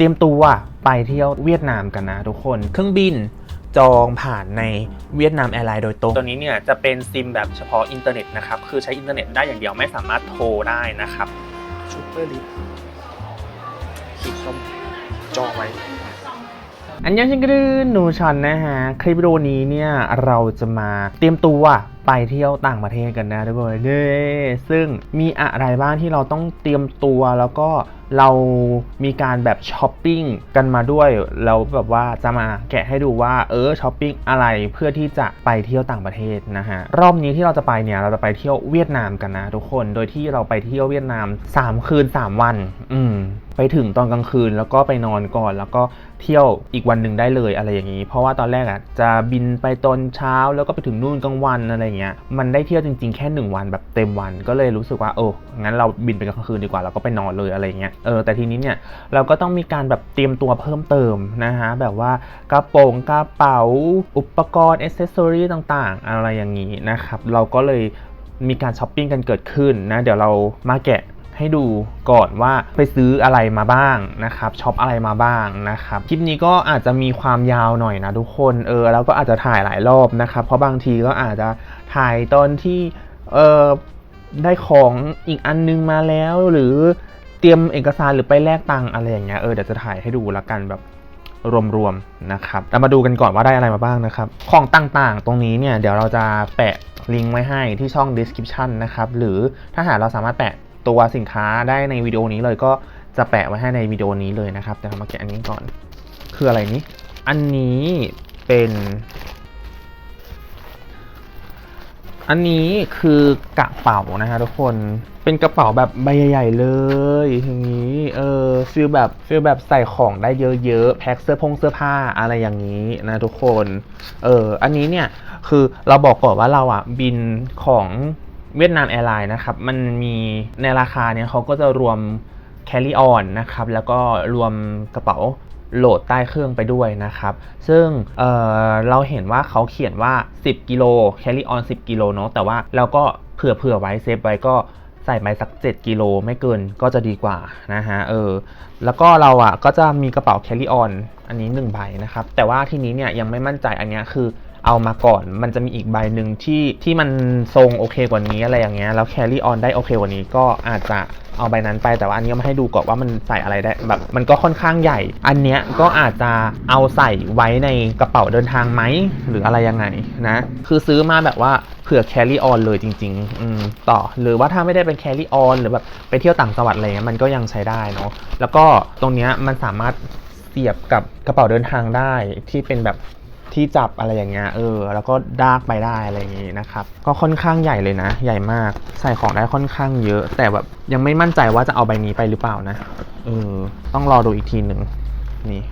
เตรียมตัวไปเที่ยวเวียดนามกันนะทุกคน เครื่องบินจองผ่านในเวียดนามแอร์ไลน์โดยตรงตัวนี้เนี่ยจะเป็นซิมแบบเฉพาะอินเทอร์เน็ตนะครับ คือใช้อินเทอร์เน็ตได้อย่างเดียวไม่สามารถโทรได้นะครับซูเปอร์ลิฟสีส้มจองไว้อันยังชิงกระดือหนูชันนะฮะ คลิปวิดีโอนี้เนี่ยเราจะมาเตรียมตัวไปเที่ยวต่างประเทศกันนะทุกคนเย้ซึ่งมีอะไรบ้างที่เราต้องเตรียมตัวแล้วก็ เรามีการแบบช้อปปิ้งกันมาด้วยแล้วแบบว่าจะมาแกะให้ดูว่าเออช้อปปิ้งอะไรเพื่อที่จะไปเที่ยวต่างประเทศนะฮะรอบนี้ที่เราจะไปเนี่ยเราจะไปเที่ยวเวียดนามกันนะทุกคนโดยที่เราไปเที่ยวเวียดนาม 3 คืน 3 วัน อืมไปถึงตอนกลางคืนแล้วก็ไปนอนก่อน แล้วก็เที่ยวอีกวันหนึ่งได้เลยอะไรอย่างนี้ เพราะว่าตอนแรกอะจะบินไปตอนเช้าแล้วก็ไปถึงนู่นกลางวันอะไรเงี้ยมันได้เที่ยวจริงๆ แค่ 1 วันแบบเต็มวันก็เลยรู้สึกว่าเอองั้นเราบินไปกลางคืนดีกว่าแล้วก็ไปนอนเลยอะไรเงี้ยเออแต่ทีนี้เนี่ยเราก็ต้องมีการแบบเตรียมตัวเพิ่มเติมนะฮะแบบว่ากระโปรงกระเป๋า อุปกรณ์อ c เซสซอรีต่างๆ อะไรอย่างนี้นะครับเราก็เลยมีการช้อปปิ้งกันเกิดขึ้นนะเดี๋ยวเรามาแกะให้ดูก่อนว่าไปซื้ออะไรมาบ้างนะครับช็อปอะไรมาบ้างนะครับคลิปนี้ก็อาจจะมีความยาวหน่อยนะทุกคนเออแล้วก็อาจจะถ่ายหลายรอบนะครับเพราะบางทีก็อาจจะถ่ายตอนที่เออได้ของอีกอันนึงมาแล้วหรือ เตรียมเอกสารหรือไปแลกตังอะไรอย่างเงี้ยเออเดี๋ยวจะถ่ายให้ดูละกันแบบรวมๆนะครับเรามาดูกันก่อนว่าได้อะไรมาบ้างนะครับ ของต่างๆ ตรงนี้เนี่ยเดี๋ยวเราจะแปะลิงก์ไว้ให้ที่ช่อง description นะครับ หรือถ้าหากเราสามารถแปะตัวสินค้าได้ในวิดีโอนี้เลยก็จะแปะไว้ให้ในวิดีโอนี้เลยนะครับเดี๋ยวเรามาแกะอันนี้ก่อน คืออะไรนี้ อันนี้เป็นอันนี้คือกระเป๋านะฮะทุกคน เป็นกระเป๋าแบบใบใหญ่ ๆ เลยอย่างนี้เออฟีลแบบฟีลแบบใส่ของได้เยอะๆแพ็คเสื้อพงเสื้อผ้าอะไรอย่างนี้นะทุกคนเอออันนี้เนี่ยคือเราบอกก่อนว่าเราอะบินของเวียดนามแอร์ไลน์นะครับมันมีในราคาเนี่ยเขาก็จะรวม carry on นะครับแล้วก็รวมกระเป๋าโหลดใต้เครื่องไปด้วยนะครับ ซึ่งเเราเราเห็นว่าเขาเขียนว่า 10 กิโล carry on 10 กิโลเนาะ แต่ว่าเราก็เผื่อเผื่อไว้เซฟไว้ก็ ส่ไปสัก 7กิโลไม่เกินก็จะดีกว่านะฮะเออแล้วก็เราอะก็จะมีกระเป๋าแคลรี่ออนอันนี้1ใบนะครับ แต่ว่าทีนี้เนี่ยยังไม่มั่นใจอันเนี้ยคือ เอามาก่อน มันจะมีอีกใบหนึ่งที่ที่มันทรงโอเคกว่านี้อะไรอย่างเงี้ยแล้ว carry on ได้โอเคกว่านี้ก็อาจจะเอาใบนั้นไปแต่ว่าอันนี้มาให้ดูก่อนว่ามันใส่อะไรได้แบบมันก็ค่อนข้างใหญ่ อันเนี้ยก็อาจจะเอาใส่ไว้ในกระเป๋าเดินทางไหมหรืออะไรยังไงนะ คือซื้อมาแบบว่าเผื่อ carry on เลยจริงๆอืมต่อหรือว่าถ้าไม่ได้เป็น carry on หรือแบบไปเที่ยวต่างจังหวัดอะไรเงี้ยมันก็ยังใช้ได้เนาะแล้วก็ตรงเนี้ยมันสามารถเสียบกับกระเป๋าเดินทางได้ที่เป็นแบบ ที่จับอะไรอย่างเงี้ยเออ แล้วก็ดากไปได้อะไรอย่างงี้นะครับ ก็ค่อนข้างใหญ่เลยนะ ใหญ่มากใส่ของได้ค่อนข้างเยอะ แต่แบบยังไม่มั่นใจว่าจะเอาใบนี้ไปหรือเปล่านะเออต้องรอดูอีกทีหนึ่งนี่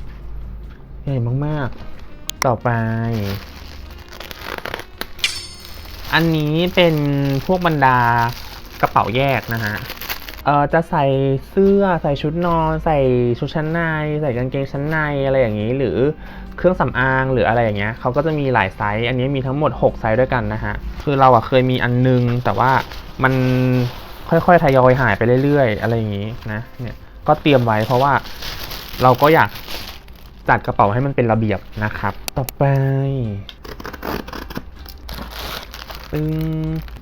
ใหญ่มากๆ ต่อไปอันนี้เป็นพวกบรรดากระเป๋าแยกนะฮะ เอ่อจะใส่เสื้อใส่ชุดนอน ใส่ชุดชั้นใน ใส่กางเกงชั้นในอะไรอย่างนี้ หรือเครื่องสำอางหรืออะไรอย่างเงี้ยเขาก็จะมีหลายไซส์อันนี้มีทั้งหมด 6 ไซส์ด้วยกันนะฮะคือเราอะเคยมีอันนึง แต่ว่ามันค่อยๆทยอยหายไปเรื่อยๆ อะไรอย่างนี้นะเนี่ยก็เตรียมไว้เพราะว่าเราก็อยากจัดกระเป๋าให้มันเป็นระเบียบนะครับ ต่อไป ซึ่ง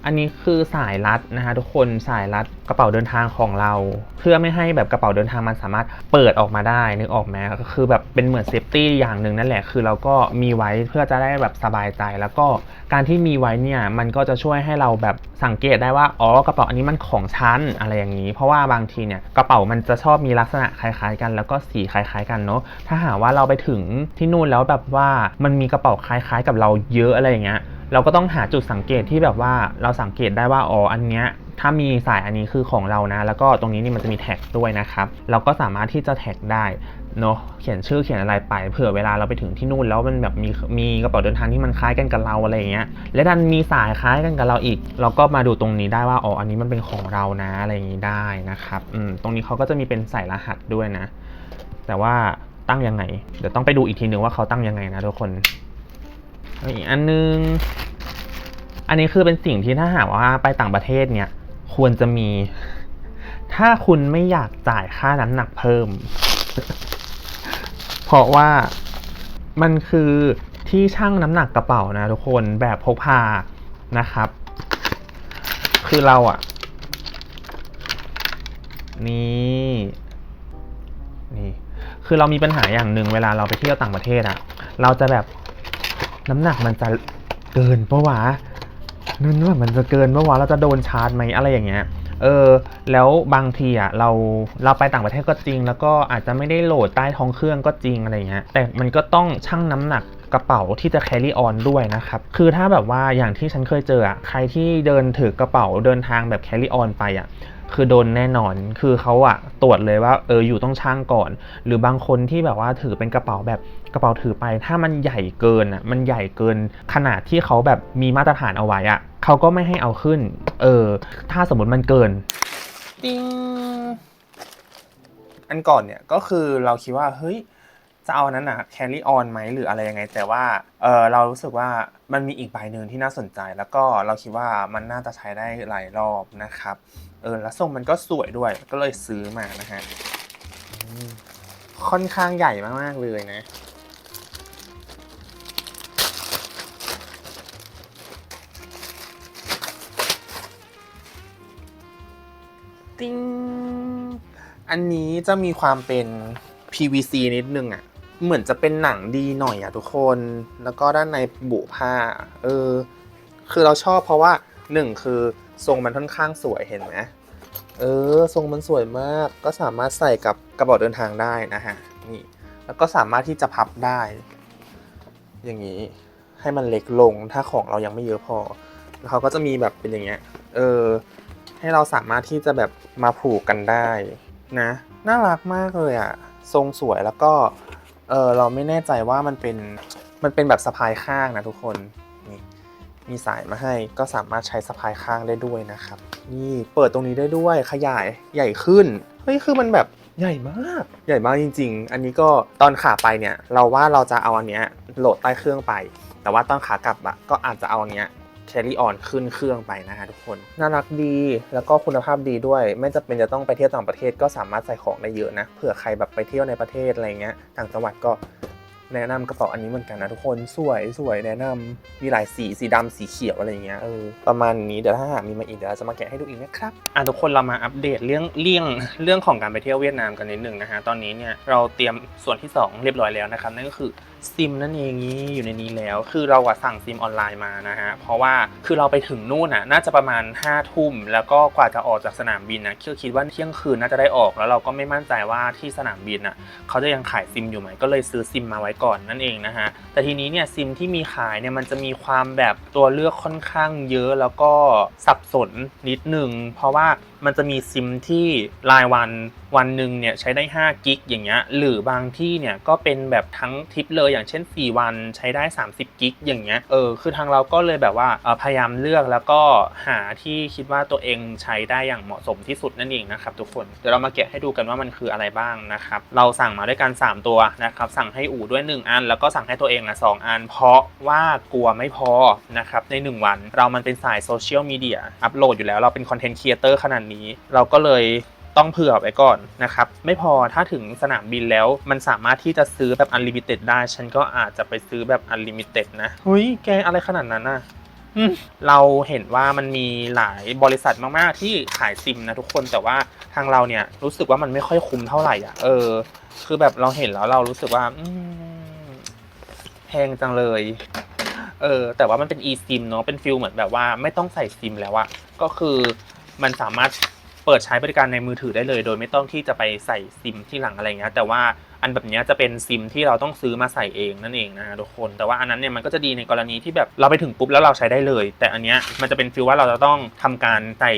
อันนี้คือสายรัดนะฮะทุกคนสายรัดกระเป๋าเดินทางของเรา เพื่อไม่ให้แบบกระเป๋าเดินทางมันสามารถเปิดออกมาได้นึกออกไหมก็คือแบบเป็นเหมือนเซฟตี้อย่างหนึ่งนั่นแหละคือเราก็มีไว้เพื่อจะได้แบบสบายใจ แล้วก็การที่มีไว้เนี่ยมันก็จะช่วยให้เราแบบสังเกตได้ว่าอ๋อกระเป๋าอันนี้มันของฉันอะไรอย่างนี้ เพราะว่าบางทีเนี่ยกระเป๋ามันจะชอบมีลักษณะคล้ายๆกัน แล้วก็สีคล้ายๆกันเนาะถ้าหากว่าเราไปถึงที่นู่นแล้วแบบว่ามันมีกระเป๋าคล้ายๆ กับเราเยอะอะไรอย่างเงี้ย เราก็ต้องหาจุดสังเกตที่แบบว่าเราสังเกตได้ว่าอ๋ออันเนี้ยถ้ามีสายอันนี้คือของเรานะ แล้วก็ตรงนี้นี่มันจะมีแท็กด้วยนะครับ เราก็สามารถที่จะแท็กได้เนาะเขียนชื่อเขียนอะไรไปเผื่อเวลาเราไปถึงที่นู่นแล้วมันแบบมีมีกระเป๋าเดินทางที่มันคล้ายกันกับเราอะไรอย่างเงี้ยและดันมีสายคล้ายกันกับเราอีก เราก็มาดูตรงนี้ได้ว่าอ๋ออันนี้มันเป็นของเรานะอะไรอย่างนี้ได้นะครับอืมตรงนี้เขาก็จะมีเป็นใส่รหัสด้วยนะ แต่ว่าตั้งยังไง เดี๋ยวต้องไปดูอีกทีนึงว่าเขาตั้งยังไงนะทุกคน อีกอันนึง อันนี้คือเป็นสิ่งที่ถ้าหากว่าไปต่างประเทศเนี่ย ควรจะมี ถ้าคุณไม่อยากจ่ายค่าน้ำหนักเพิ่ม เพราะว่ามันคือที่ชั่งน้ำหนักกระเป๋านะทุกคนแบบพกพานะครับ คือเราอะนี่นี่ คือเรามีปัญหาอย่างหนึ่งเวลาเราไปเที่ยวต่างประเทศอะเราจะแบบ น้ำหนักมันจะเกินปะวะนั่นว่ามันจะเกินปะวะเราจะโดนชาร์จไหมอะไรอย่างเงี้ยเออแล้วบางทีอะเราเราไปต่างประเทศก็จริง แล้วก็อาจจะไม่ได้โหลดใต้ท้องเครื่องก็จริงอะไรเงี้ยแต่มันก็ต้องชั่งน้ำหนัก ระเป๋าที่จะ carry on ด้วยนะครับ คือถ้าแบบว่าอย่างที่ฉันเคยเจออะใครที่เดินถือกระเป๋าเดินทางแบบ carry on ไปอะคือโดนแน่นอน คือเขาอะตรวจเลยว่าเอออยู่ต้องช่างก่อน หรือบางคนที่แบบว่าถือเป็นกระเป๋าแบบกระเป๋าถือไป ถ้ามันใหญ่เกินอะมันใหญ่เกิน ขนาดที่เขาแบบมีมาตรฐานเอาไว้อะเขาก็ไม่ให้เอาขึ้น เออ ถ้าสมมติมันเกินติงอันก่อนเนี่ยก็คือเราคิดว่าเฮ้ย จะเอาอันนั้นอะ carry on ไหมหรืออะไรยังไง แต่ว่าเออเรารู้สึกว่ามันมีอีกใบหนึ่งที่น่าสนใจ แล้วก็เราคิดว่ามันน่าจะใช้ได้หลายรอบนะครับเออแล้วทรงมันก็สวยด้วยก็เลยซื้อมานะฮะค่อนข้างใหญ่มากๆเลยนะติ้งอันนี้จะมีความเป็น PVC นิดนึงอะ่ะ เหมือนจะเป็นหนังดีหน่อยอะ่ะทุกคน แล้วก็ด้านในบุผ้า เออ คือเราชอบเพราะว่าหนึ่งคือทรงมันค่อนข้างสวยเห็นไหมเออ ทรงมันสวยมาก ก็สามารถใส่กับกระเป๋าเดินทางได้นะฮะ นี่ แล้วก็สามารถที่จะพับได้ อย่างนี้ ให้มันเล็กลง ถ้าของเรายังไม่เยอะพอ แล้วเขาก็จะมีแบบเป็นอย่างเงี้ย เออ ให้เราสามารถที่จะแบบมาผูกกันได้นะ น่ารักมากเลยอะทรงสวยแล้วก็ เออเราไม่แน่ใจว่ามันเป็นมันเป็นแบบสะพายข้างนะทุกคนนี่มีสายมาให้ก็สามารถใช้สะพายข้างได้ด้วยนะครับนี่เปิดตรงนี้ได้ด้วยขยายใหญ่ขึ้นเฮ้ยคือมันแบบใหญ่มาก ใหญ่มากจริง ๆ อันนี้ก็ตอนขาไปเนี่ย เราว่าเราจะเอาอันเนี้ยโหลดใต้เครื่องไป แต่ว่าตอนขากลับอะก็อาจจะเอาอันเนี้ย carry on ขึ้นเครื่องไปนะฮะทุกคน น่ารักดีแล้วก็คุณภาพดีด้วย ไม่จำเป็นจะต้องไปเที่ยวต่างประเทศก็สามารถใส่ของได้เยอะนะเผื่อใครแบบไปเที่ยวในประเทศอะไรเงี้ยต่างจังหวัดก็แนะนำกระเป๋าอันนี้เหมือนกันนะทุกคนสวยสวยแนะนำมีหลายสีสีดำสีเขียวอะไรเงี้ยเออประมาณนี้เดี๋ยวถ้าหากมีมาอีกเดี๋ยวจะมาแกะให้ดูอีกนะครับอะทุกคนเรามาอัปเดตเรื่องเรื่องเรื่องของการไปเที่ยวเวียดนามกันนิดหนึ่งนะฮะตอนนี้เนี่ยเราเตรียมส่วนที่สองเรียบร้อยแล้วนะครับนั่นก็คือซิมนั่นเองนี่อยู่ในนี้แล้ว คือเราอะสั่งซิมออนไลน์มานะฮะ เพราะว่าคือเราไปถึงนู่นอะน่าจะประมาณ5้าทุ่ม แล้วก็กว่าจะออกจากสนามบินนะคือคิดว่าเที่ยงคืนน่าจะได้ออก แล้วเราก็ไม่มั่นใจว่าที่สนามบินอะเขาจะยังขายซิมอยู่ไหม ก็เลยซื้อซิมมาไว้ก่อนนั่นเองนะฮะ แต่ทีนี้เนี่ยซิมที่มีขายเนี่ยมันจะมีความแบบตัวเลือกค่อนข้างเยอะ แล้วก็สับสนนิดหนึ่งเพราะว่า มันจะมีซิมที่รายวันวันหนึ่งเนี่ยใช้ได้ 5 กิกอย่างเงี้ยหรือบางที่เนี่ยก็เป็นแบบทั้งทริปเลยอย่างเช่น 4 วันใช้ได้ 30 กิกอย่างเงี้ยเออคือทางเราก็เลยแบบว่าพยายามเลือกแล้วก็หาที่คิดว่าตัวเองใช้ได้อย่างเหมาะสมที่สุดนั่นเองนะครับทุกคนเดี๋ยวเรามาแกะให้ดูกันว่ามันคืออะไรบ้างนะครับเราสั่งมาด้วยกัน 3 ตัวนะครับสั่งให้อู่ด้วย 1 อัน แล้วก็สั่งให้ตัวเองนะสองอัน เพราะว่ากลัวไม่พอนะครับใน 1 วัน เรามันเป็นสายโซเชียลมีเดียอัปโหลดอยู่แล้วเราเป็นคอนเทนต์ครีเอเตอร์ขนาดนี้เราก็เลยต้องเผื่อไว้ก่อนนะครับ ไม่พอถ้าถึงสนามบินแล้วมันสามารถที่จะซื้อแบบ Unlimited ได้ ฉันก็อาจจะไปซื้อแบบ Unlimited นะเฮ้ยแกอะไรขนาดนั้นน่ะเราเห็นว่ามันมีหลายบริษัทมาก ๆ ที่ขายซิมนะทุกคนแต่ว่าทางเราเนี่ยรู้สึกว่ามันไม่ค่อยคุ้มเท่าไหร่อะ เออ คือแบบเราเห็นแล้วเรารู้สึกว่าแพงจังเลย เออ แต่ว่ามันเป็น eSIM เนาะเป็นฟิลเหมือนแบบว่าไม่ต้องใส่ซิมแล้วอะก็คือ มันสามารถเปิดใช้บริการในมือถือได้เลย โดยไม่ต้องที่จะไปใส่ซิมที่หลังอะไรเงี้ยแต่ว่าอันแบบเนี้ยจะเป็นซิมที่เราต้องซื้อมาใส่เองนั่นเองนะทุกคนแต่ว่าอันนั้นเนี่ยมันก็จะดีในกรณีที่แบบเราไปถึงปุ๊บแล้วเราใช้ได้เลย แต่อันเนี้ยมันจะเป็นฟิลว่าเราจะต้องทำการใส่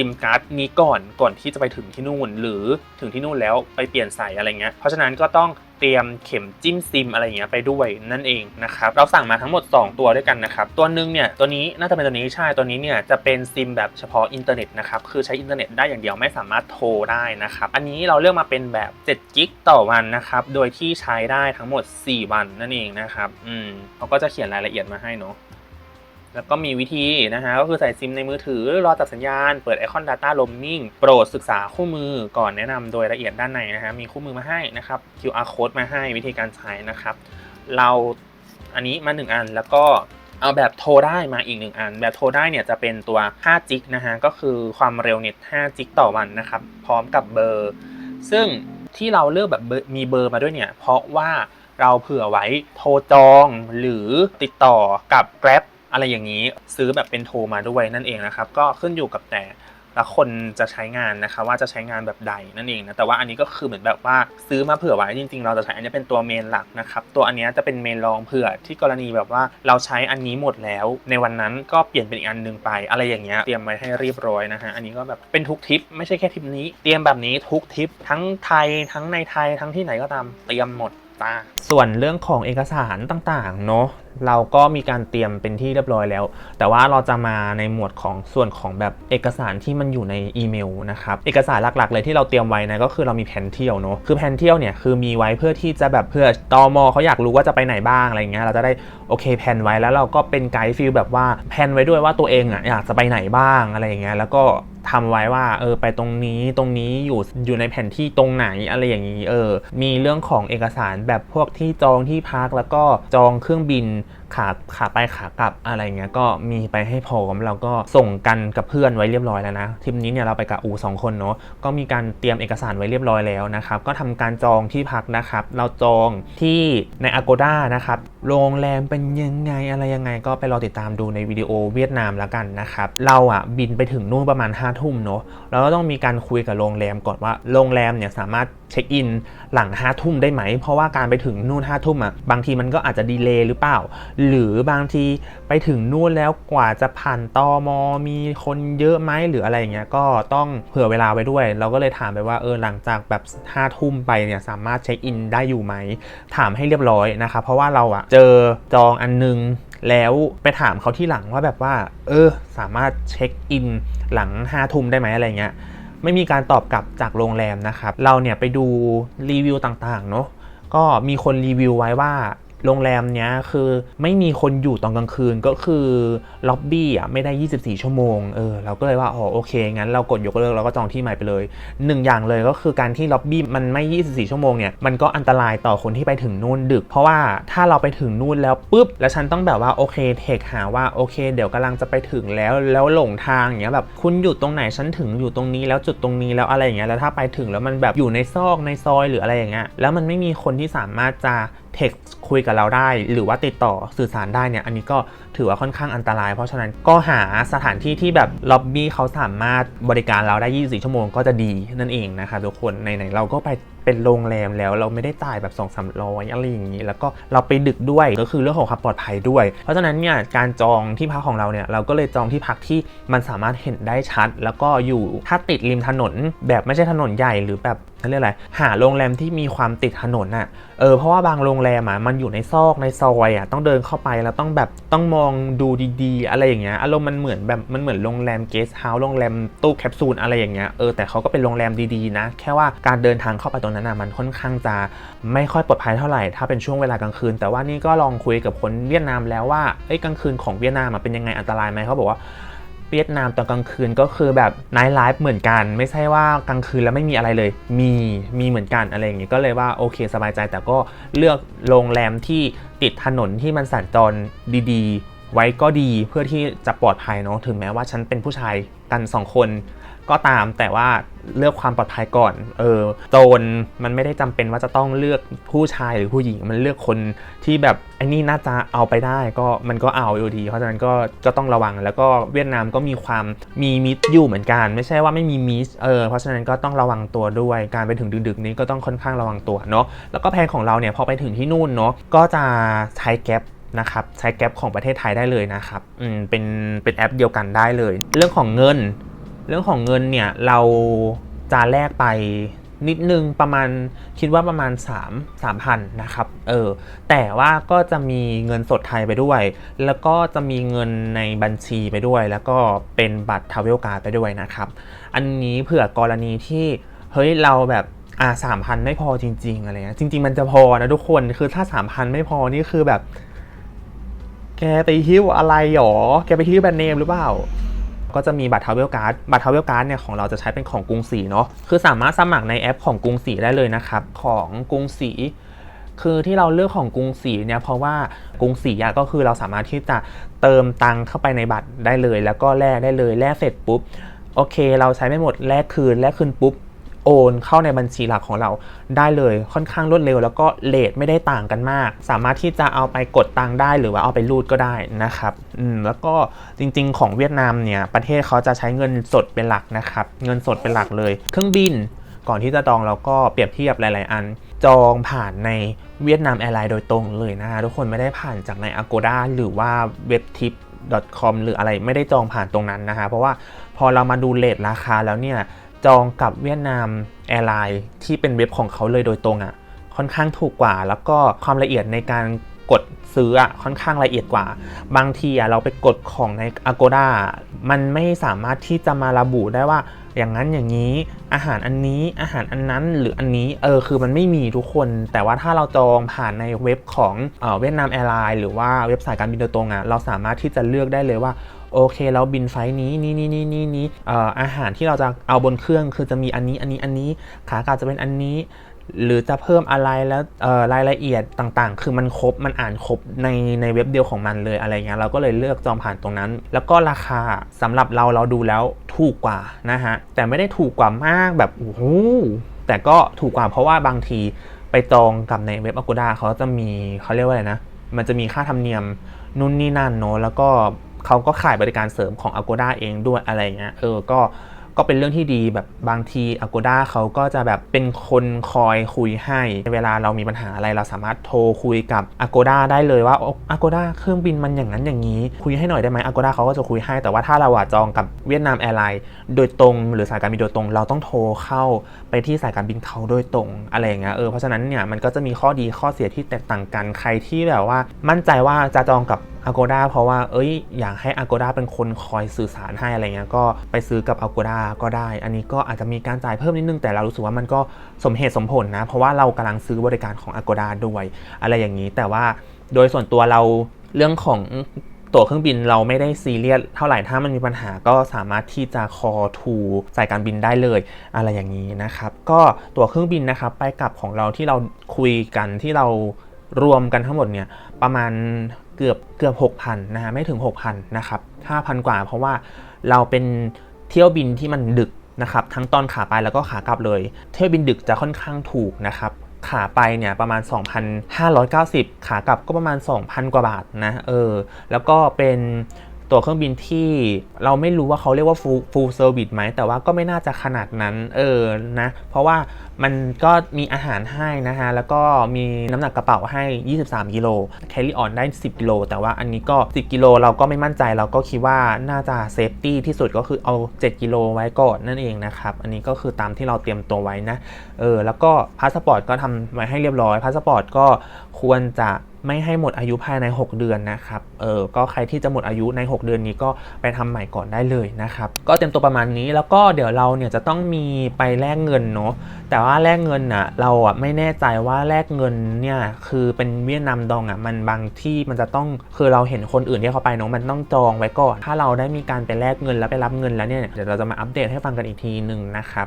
ซิมการ์ดนี้ก่อนก่อนที่จะไปถึงที่นู่น หรือถึงที่นู่นแล้วไปเปลี่ยนใส่อะไรเงี้ยเพราะฉะนั้นก็ต้องเตรียมเข็มจิ้มซิมอะไรเงี้ยไปด้วยนั่นเองนะครับเราสั่งมาทั้งหมด 2 ตัวด้วยกันนะครับตัวหนึงเนี่ยตัวนี้น่าจะเป็นตัวนี้ใช่ตัวนี้เนี่ยจะเป็นซิมแบบเฉพาะอินเทอร์เน็ตนะครับคือใช้อินเทอร์เน็ตได้อย่างเดียวไม่สามารถโทรได้นะครับอันนี้เราเลือกมาเป็นแบบ7กิกต่อวันนะครับโดยที่ใช้ได้ทั้งหมด 4 วันนั่นเองนะครับอืมเขาก็จะเขียนรายละเอียดมาให้เนาะ แล้วก็มีวิธีนะฮะก็คือใส่ซิมในมือถือ รอจับสัญญาณ เปิดไอคอน Data Roaming โปรดศึกษาคู่มือก่อนแนะนำโดยละเอียดด้านในนะฮะมีคู่มือมาให้นะครับ QR code มาให้วิธีการใช้นะครับ เราอันนี้มาหนึ่งอันแล้วก็เอาแบบโทรได้มาอีกหนึ่งอัน แบบโทรได้เนี่ยจะเป็นตัว 5 จิกนะฮะ ก็คือความเร็วเน็ต 5 จิกต่อวันนะครับ พร้อมกับเบอร์ ซึ่งที่เราเลือกแบบมีเบอร์มาด้วยเนี่ย เพราะว่าเราเผื่อไว้โทรจองหรือติดต่อกับ Grab อะไรอย่างนี้ซื้อแบบเป็นโทรมาด้วยนั่นเองนะครับ ก็ขึ้นอยู่กับแต่ละคนจะใช้งานนะคะว่าจะใช้งานแบบใดนั่นเองนะแต่ว่าอันนี้ก็คือเหมือนแบบว่าซื้อมาเผื่อไว้จริงๆ เราจะใช้อันนี้เป็นตัวเมนหลักนะครับตัวอันนี้จะเป็นเมนรองเผื่อที่กรณีแบบว่าเราใช้อันนี้หมดแล้ว ในวันนั้นก็เปลี่ยนเป็นอีกอันหนึ่งไป อะไรอย่างเงี้ยเตรียมไว้ให้เรียบร้อยนะฮะอันนี้ก็แบบเป็นทุกทริปไม่ใช่แค่ทริปนี้ เตรียมแบบนี้ทุกทริปทั้งไทยทั้งในไทยทั้งที่ไหนก็ตามเตรียมหมดตาส่วนเรื่องของเอกสารต่างๆ เนาะ เราก็มีการเตรียมเป็นที่เรียบร้อยแล้ว แต่ว่าเราจะมาในหมวดของส่วนของแบบเอกสารที่มันอยู่ในอีเมลนะครับ เอกสารหลักๆ เลยที่เราเตรียมไว้นะก็คือเรามีแผนเที่ยวเนาะ คือแผนเที่ยวเนี่ยคือมีไว้เพื่อที่จะแบบเพื่อตอมอเขาอยากรู้ว่าจะไปไหนบ้างอะไรเงี้ย เราจะได้ โอเคแผนไว้แล้วเราก็เป็นไกด์ฟิลแบบว่าแผนไว้ด้วยว่าตัวเองอะอยากจะไปไหนบ้างอะไรอย่างเงี้ยแล้วก็ทำไว้ว่าเออไปตรงนี้ตรงนี้อยู่อยู่ในแผนที่ตรงไหนอะไรอย่างนี้เออมีเรื่องของเอกสารแบบพวกที่จองที่พักแล้วก็จองเครื่องบิน ขาขาไปขากลับอะไรเงี้ยก็มีไปให้พร้อมเราก็ส่งกันกับเพื่อนไว้เรียบร้อยแล้วนะทริปนี้เนี่ยเราไปกับอูสองคนเนาะก็มีการเตรียมเอกสารไว้เรียบร้อยแล้วนะครับก็ทำการจองที่พักนะครับ เราจองที่ใน Agoda นะครับโรงแรมเป็นยังไงอะไรยังไง ก็ไปรอติดตามดูในวิดีโอเวียดนามแล้วกันนะครับเราอะบินไปถึงนู่นประมาณ5้าทุ่มเนาะเราก็ต้องมีการคุยกับโรงแรมก่อนว่าโรงแรมเนี่ยสามารถ เช็คอินหลัง5้าทุ่มได้ไหม เพราะว่าการไปถึงนู่น5้าทุ่มอะบางทีมันก็อาจจะดีเลย์หรือเปล่า หรือบางทีไปถึงนู่นแล้วกว่าจะผ่านตอมมีคนเยอะไหมหรืออะไรอย่างเงี้ยก็ต้องเผื่อเวลาไว้ด้วย เราก็เลยถามไปว่าเออหลังจากแบบห้าทุ่มไปเนี่ยสามารถเช็คอินได้อยู่ไหม ถามให้เรียบร้อยนะครับเพราะว่าเราอะเจอจองอันนึงแล้วไปถามเขาที่หลังว่าแบบว่า เออ สามารถเช็คอินหลังห้าทุ่มได้ไหมอะไรเงี้ย ไม่มีการตอบกลับจากโรงแรมนะครับ เราเนี่ยไปดูรีวิวต่างๆเนาะก็มีคนรีวิวไว้ว่า โรงแรมเนี้ยคือไม่มีคนอยู่ตอนกลางคืนก็คือล็อบบี้อะไม่ได้ 24 ชั่วโมงเออเราก็เลยว่าอ๋อโอเค งั้นเรากดยกเลิกเราก็จองที่ใหม่ไปเลยหนึ่งอย่างเลยก็คือการที่ล็อบบี้มันไม่ 24 ชั่วโมงเนี่ยมันก็อันตรายต่อคนที่ไปถึงนู่นดึก เพราะว่าถ้าเราไปถึงนู่นแล้วปุ๊บ แล้วฉันต้องแบบว่าโอเคเทคหาว่าโอเค เดี๋ยวกำลังจะไปถึงแล้วแล้วหลงทางอย่างเงี้ยแบบคุณอยู่ตรงไหนฉันถึงอยู่ตรงนี้แล้วจุดตรงนี้แล้วอะไรอย่างเงี้ยแล้วถ้าไปถึงแล้วมันแบบอยู่ในซอกในซอยหรืออะไรอย่างเงี้ยแล้วมันไม่มีคนที่สามารถจะ เท็กคุยกับเราได้ หรือว่าติดต่อสื่อสารได้เนี่ย อันนี้ก็ถือว่าค่อนข้างอันตราย เพราะฉะนั้นก็หาสถานที่ที่แบบล็อบบี้เขาสามารถบริการเราได้ 24 ชั่วโมงก็จะดีนั่นเองนะคะทุกคนในไหนเราก็ไปเป็นโรงแรมแล้วเราไม่ได้จ่ายแบบ2 3 0 0อะไรอย่างนี้ แล้วก็เราไปดึกด้วยก็คือเรื่องของความปลอดภัยด้วย เพราะฉะนั้นเนี่ยการจองที่พักของเราเนี่ยเราก็เลยจองที่พักที่มันสามารถเห็นได้ชัด แล้วก็อยู่ถ้าติดริมถนน แบบไม่ใช่ถนนใหญ่หรือแบบเขาเรียกอะไรหาโรงแรมที่มีความติดถนนน่ะเออเพราะว่าบางโรงแรมอะมันอยู่ในซอกในซอยอะต้องเดินเข้าไปแล้วต้องแบบต้องมององดูดีๆ อะไรอย่างเงี้ยอารมณ์มันเหมือนแบบมันเหมือนโรงแรมเกสต์เฮาส์โรงแรมตู้แคปซูลอะไรอย่างเงี้ยเออแต่เขาก็เป็นโรงแรมดีๆนะ แค่ว่าการเดินทางเข้าไปตรงนั้นอะมันค่อนข้างจะไม่ค่อยปลอดภัยเท่าไหร่ถ้าเป็นช่วงเวลากลางคืน แต่ว่านี่ก็ลองคุยกับคนเวียดนามแล้วว่าเอ้ยกลางคืนของเวียดนามเป็นยังไงอันตรายไหมเขาบอกว่าเวียดนามตอนกลางคืนก็คือแบบไนท์ไลฟ์เหมือนกัน ไม่ใช่ว่ากลางคืนแล้วไม่มีอะไรเลย มีมีเหมือนกันอะไรอย่างงี้ก็เลยว่าโอเคสบายใจแต่ก็เลือกโรงแรมที่ ติดถนนที่มันสัญจรดี ไว้ก็ดีเพื่อที่จะปลอดภัยเนาะถึงแม้ว่าฉันเป็นผู้ชายกันสองคนก็ตามแต่ว่าเลือกความปลอดภัยก่อน เออโจรมันไม่ได้จำเป็นว่าจะต้องเลือกผู้ชายหรือผู้หญิง มันเลือกคนที่แบบไอ้นี่น่าจะเอาไปได้ ก็มันก็เอาอยู่ดี เพราะฉะนั้นก็ก็ต้องระวัง แล้วก็เวียดนามก็มีความมีมิดอยู่เหมือนกัน ไม่ใช่ว่าไม่มีมิส เออ เพราะฉะนั้นก็ต้องระวังตัวด้วย การไปถึงดึกๆนี้ก็ต้องค่อนข้างระวังตัวเนาะ แล้วก็แผนของเราเนี่ยพอไปถึงที่นู่นเนาะ ก็จะใช้แก๊ป นะครับใช้แก๊ปของประเทศไทยได้เลยนะครับอืมเป็นเป็นแอปเดียวกันได้เลย เรื่องของเงิน เรื่องของเงินเนี่ยเราจะแลกไปนิดนึงประมาณคิดว่าประมาณ 3 3,000นะครับเออแต่ว่าก็จะมีเงินสดไทยไปด้วย แล้วก็จะมีเงินในบัญชีไปด้วย แล้วก็เป็นบัตรทาวเวลการ์ไปด้วยนะครับ อันนี้เผื่อกรณีที่เฮ้ยเราแบบอ่าสามพันไม่พอจริง ๆ อะไรเงี้ยจริง ๆ มันจะพอนะทุกคนคือถ้าสามพันไม่พอนี่คือแบบ แกไปฮิ้วอะไรหรอ แกไปฮิ้วแบรนด์เนมหรือเปล่า ก็จะมีบัตรทาวเวลการ์ด บัตรทาวเวลการ์ดเนี่ยของเราจะใช้เป็นของกรุงศรีเนาะ คือสามารถสมัครในแอปของกรุงศรีได้เลยนะครับ ของกรุงศรีคือที่เราเลือกของกรุงศรีเนี่ยเพราะว่ากรุงศรีอะก็คือเราสามารถที่จะเติมตังเข้าไปในบัตรได้เลย แล้วก็แลกได้เลยแลกเสร็จปุ๊บโอเค เราใช้ไม่หมดแลกคืนแลกคืนปุ๊บ โอนเข้าในบัญชีหลักของเราได้เลยค่อนข้างรวดเร็ว แล้วก็เลทไม่ได้ต่างกันมาก สามารถที่จะเอาไปกดตังได้หรือว่าเอาไปรูดก็ได้นะครับอืมแล้วก็จริงๆ ของเวียดนามเนี่ยประเทศเขาจะใช้เงินสดเป็นหลักนะครับเงินสดเป็นหลักเลย เครื่องบินก่อนที่จะจองเราก็เปรียบเทียบหลาย ๆ อัน จองผ่านในเวียดนามแอร์ไลน์โดยตรงเลยนะฮะทุกคนไม่ได้ผ่านจากใน Agoda หรือว่าเว็บทิป .com หรืออะไรไม่ได้จองผ่านตรงนั้นนะฮะเพราะว่าพอเรามาดูเลทราคาแล้วเนี่ย จองกับเวียดนามแอร์ไลน์ที่เป็นเว็บของเขาเลยโดยตรงอะ่ะค่อนข้างถูกกว่า แล้วก็ความละเอียดในการกดซื้ออะ่ะค่อนข้างละเอียดกว่า บางทีอะเราไปกดของใน Agoda มันไม่สามารถที่จะมาระบุได้ว่า อย่างนั้นอย่างนี้อาหารอันนี้อาหารอันนั้นหรืออันนี้เออคือมันไม่มีทุกคน แต่ว่าถ้าเราจองผ่านในเว็บของเออวียดนามแอร์ไลน์หรือว่าเว็บสายการบินโดยตรงอะ่ะเราสามารถที่จะเลือกได้เลยว่า โอเคเราบินไฟนี้นี่นี่นี่นี่นี่อ่อาหารที่เราจะเอาบนเครื่องคือจะมีอันนี้อันนี้อันนี้ขากลับจะเป็นอันนี้ หรือจะเพิ่มอะไรแล้วรายละเอียดต่างๆ คือมันครบมันอ่านครบในในเว็บเดียวของมันเลยอะไรเงี้ยเราก็เลยเลือกจองผ่านตรงนั้น แล้วก็ราคาสำหรับเราเราดูแล้วถูกกว่านะฮะแต่ไม่ได้ถูกกว่ามากแบบโอ้โหแต่ก็ถูกกว่าเพราะว่าบางทีไปจองกับในเว็บ Agoda เขาจะมีเขาเรียกว่าอะไรนะ มันจะมีค่าธรรมเนียมนู่นนี่นั่นเนอะแล้วก็ เขาก็ขายบริการเสริมของ Agoda เองด้วยอะไรเงี้ยเออก็ก็เป็นเรื่องที่ดีแบบบางที Agoda เขาก็จะแบบเป็นคนคอยคุยให้ เวลาเรามีปัญหาอะไรเราสามารถโทรคุยกับ Agoda ได้เลยว่า Agoda เครื่องบินมันอย่างนั้นอย่างนี้ คุยให้หน่อยได้ไหม Agoda เขาก็จะคุยให้ แต่ว่าถ้าเราอะจองกับเวียดนามแอร์ไลน์โดยตรง หรือสายการบินโดยตรง เราต้องโทรเข้าไปที่สายการบินเขาโดยตรงอะไรอย่างเงี้ยเออเพราะฉะนั้นเนี่ยมันก็จะมีข้อดีข้อเสียที่แตกต่างกันใครที่แบบว่ามั่นใจว่าจะจองกับ Agoda เพราะว่าเอ้ยอยากให้ Agoda เป็นคนคอยสื่อสารให้อะไรเงี้ยก็ไปซื้อกับ Agoda ก็ได้ อันนี้ก็อาจจะมีการจ่ายเพิ่มนิดนึงแต่เรารู้สึกว่ามันก็สมเหตุสมผลนะ เพราะว่าเรากำลังซื้อบริการของ Agoda ด้วยอะไรอย่างนี้ แต่ว่าโดยส่วนตัวเราเรื่องของตั๋วเครื่องบินเราไม่ได้ซีเรียสเท่าไหร่ถ้ามันมีปัญหาก็สามารถที่จะคอทูสายการบินได้เลย อะไรอย่างนี้นะครับ ก็ตั๋วเครื่องบินนะครับไปกลับของเราที่เราคุยกันที่เรารวมกันทั้งหมดเนี่ยประมาณ เกือบเกือบ 6,000นะฮะไม่ถึง 6,000นะครับ5,000 กว่า เพราะว่าเราเป็นเที่ยวบินที่มันดึกนะครับทั้งตอนขาไปแล้วก็ขากลับเลย เที่ยวบินดึกจะค่อนข้างถูกนะครับขาไปเนี่ยประมาณ 2,590 ขากลับก็ประมาณ 2,000 กว่าบาทนะเออแล้วก็เป็น ตั๋วเครื่องบินที่เราไม่รู้ว่าเขาเรียกว่า full full service ไหม แต่ว่าก็ไม่น่าจะขนาดนั้น เออ นะ เพราะว่ามันก็มีอาหารให้นะฮะ แล้วก็มีน้ำหนักกระเป๋าให้ 23 กิโล carry on ได้ 10 กิโล แต่ว่าอันนี้ก็ 10 กิโลเราก็ไม่มั่นใจ เราก็คิดว่าน่าจะเซฟตี้ที่สุดก็คือเอา 7 กิโลไว้ก่อนนั่นเองนะครับ อันนี้ก็คือตามที่เราเตรียมตัวไว้นะ เออ แล้วก็พาสปอร์ตก็ทำไว้ให้เรียบร้อย พาสปอร์ตก็ควรจะ ไม่ให้หมดอายุภายใน 6 เดือนนะครับ เออ ก็ใครที่จะหมดอายุใน 6 เดือนนี้ก็ไปทำใหม่ก่อนได้เลยนะครับ ก็เตรียมตัวประมาณนี้แล้วก็เดี๋ยวเราเนี่ยจะต้องมีไปแลกเงินเนาะ แต่ว่าแลกเงินอะเราอะไม่แน่ใจว่าแลกเงินเนี่ยคือเป็นเวียดนามดองอะมันบางที่มันจะต้องคือเราเห็นคนอื่นที่เขาไปเนาะมันต้องจองไว้ก่อน ถ้าเราได้มีการไปแลกเงินแล้วไปรับเงินแล้วเนี่ยเดี๋ยวเราจะมาอัปเดตให้ฟังกันอีกทีหนึ่งนะครับ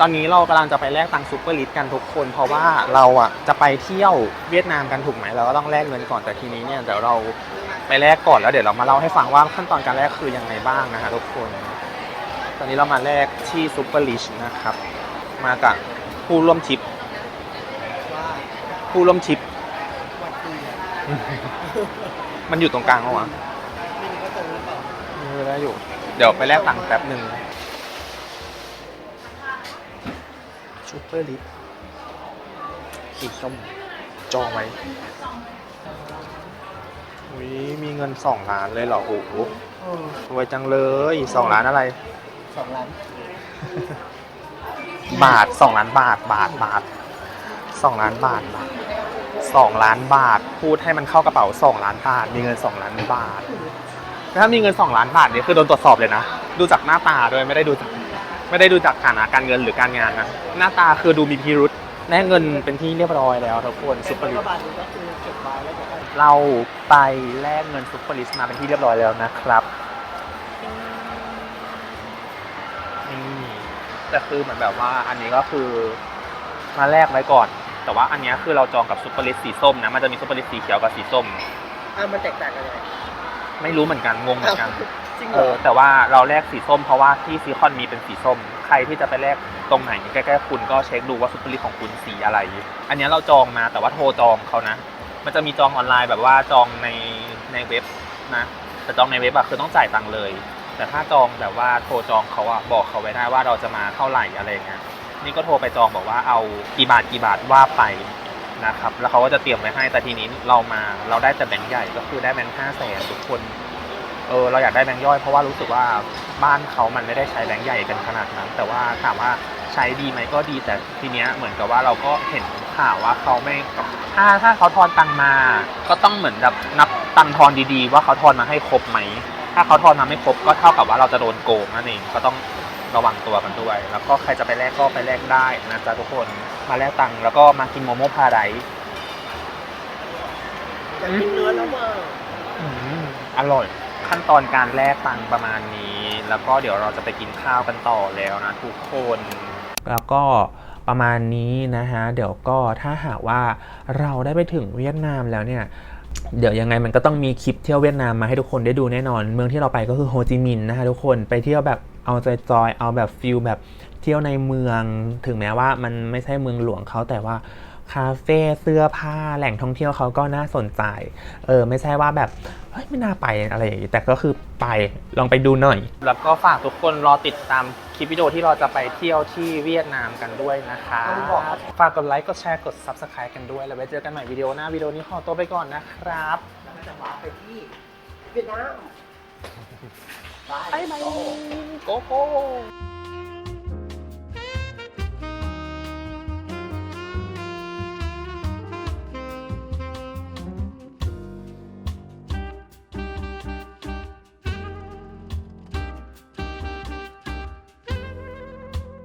ตอนนี้เรากำลังจะไปแลกตังค์ซูเปอร์ลิสกันทุกคน เพราะว่าเราอะจะไปเที่ยวเวียดนามกันถูกไหมเราก็ต้องแลกเงินก่อนแต่ทีนี้เนี่ยเดี๋ยวเราไปแลกก่อนแล้วเดี๋ยวเรามาเล่าให้ฟังว่าขั้นตอนการแลกคือยังไงบ้างนะฮะทุกคน ตอนนี้เรามาแลกที่ซูเปอร์ลิชนะครับ มากับผู้ร่วมทริปผู้ร่วมทริป มันอยู่ตรงกลางเหรอวะไม่รู้ว่าตรงหรือเปล่าไม่ได้อยู่ เดี๋ยวไปแลกตังค์แป๊บหนึ่ง ซูเปอร์ลิฟสีส้มจองไว้อุ้ยมีเงินสองล้านเลยเหรอโอ้โหเออรวยจังเลยสองล้านอะไร สองล้าน บาทสองล้านบาทบาทบาทสองล้านบาทบาทสองล้านบาท พูดให้มันเข้ากระเป๋าสองล้านบาท มีเงินสองล้านบาท ถ้ามีเงินสองล้านบาทเนี่ยคือโดนตรวจสอบเลยนะ ดูจากหน้าตาด้วยไม่ได้ดูจาก ไม่ได้ดูจากฐานะการเงินหรือการงานนะ หน้าตาคือดูมีพิรุษแน่เงินเป็นที่เรียบร้อยแล้วทุกคนซุปเปอร์ลิก็บาทนึงก็คือเก็บไว้แล้วเดี๋ยวค่อยเอเราไปแลกเงินซุปเปอร์ลิสต์มาเป็นที่เรียบร้อยแล้วนะครับนี่แต่คือเหมือนแบบว่าอันนี้ก็คือมาแลกไว้ก่อน แต่ว่าอันเนี้ยคือเราจองกับซุปเปอร์ลิสต์สีส้มนะมันจะมีซุปเปอร์ลิสต์สีเขียวกับสีส้มอะมันแตกต่างกันยังไงไม่รู้เหมือนกันงงเหมือนกัน จริงเหเอรออแต่ว่าเราแลกสีส้มเพราะว่าที่ซีคอนมีเป็นสีส้ม ใครที่จะไปแลกตรงไหนใกล้ๆคุณก็เช็คดูว่าซุปเปอร์ลิสต์ของคุณสีอะไร อันเนี้ยเราจองมาแต่ว่าโทรจองเขานะ มันจะมีจองออนไลน์แบบว่าจองในในเว็บนะ แต่จองในเว็บอะคือต้องจ่ายตังค์เลย แต่ถ้าจองแบบว่าโทรจองเขาอะบอกเขาไว้ได้ว่าเราจะมาเท่าไหร่อะไรเงี้ย นี่ก็โทรไปจองบอกว่าเอากี่บาทกี่บาทว่าไปนะครับ แล้วเขาก็จะเตรียมไว้ให้ แต่ทีนี้เรามาเราได้แต่แบงค์ใหญ่ก็คือได้แบงค์ห้าแสนทุกคน เออเราอยากได้แบงค์ย่อยเพราะว่ารู้สึกว่าบ้านเขามันไม่ได้ใช้แบงค์ใหญ่กันขนาดนั้น แต่ว่าถามว่าใช้ดีไหมก็ดีแต่ทีเนี้ยเหมือนกับว่าเราก็เห็นข่าวว่าเขาไม่ถ้าถ้าเขาทอนตังมา ก็ต้องเหมือนแบบนับตังค์ทอนดีๆ ว่าเขาทอนมาให้ครบไหม ถ้าเขาทอนมาไม่ครบก็เท่ากับว่าเราจะโดนโกงนั่นเองก็ต้องระวังตัวกันด้วย แล้วก็ใครจะไปแลกก็ไปแลกได้นะจ๊ะทุกคนมาแลกตังค์แล้วก็มากินโมโม่พาราไดซ์อยากกินเนื้อแล้วว่าอืมอร่อย ขั้นตอนการแลกตังค์ประมาณนี้ แล้วก็เดี๋ยวเราจะไปกินข้าวกันต่อแล้วนะทุกคน แล้วก็ประมาณนี้นะฮะ เดี๋ยวก็ถ้าหากว่าเราได้ไปถึงเวียดนามแล้วเนี่ยเดี๋ยวยังไงมันก็ต้องมีคลิปเที่ยวเวียดนามมาให้ทุกคนได้ดูแน่นอน เมืองที่เราไปก็คือโฮจิมินห์นะคะทุกคนไปเที่ยวแบบเอาใจจอยเอาแบบฟิลแบบเที่ยวในเมือง ถึงแม้ว่ามันไม่ใช่เมืองหลวงเขาแต่ว่า คาเฟ่เสื้อผ้าแหล่งท่องเที่ยวเขาก็น่าสนใจ เออไม่ใช่ว่าแบบเฮ้ยไม่น่าไปอะไรอย่างนี้แต่ก็คือไปลองไปดูหน่อย แล้วก็ฝากทุกคนรอติดตามคลิปวิดีโอที่เราจะไปเที่ยวที่เวียดนามกันด้วยนะคะ ฝากกดไลค์กดแชร์กด subscribe กันด้วย แล้วไว้เจอกันใหม่วิดีโอหน้าวิดีโอนี้ขอตัวไปก่อนนะครับเราจะมาไปที่เวียดนามบายบ๊ายบายโกโก้